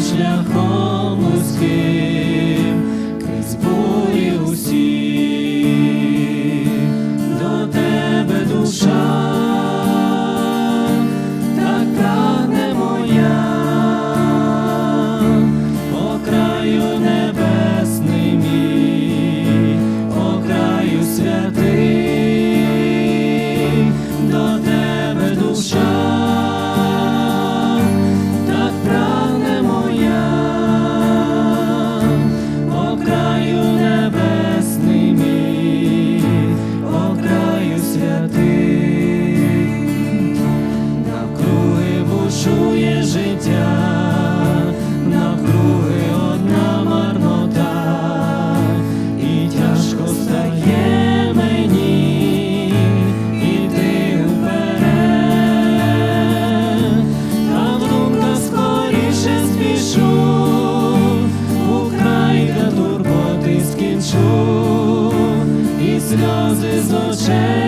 шляхом вузьким. houses will change.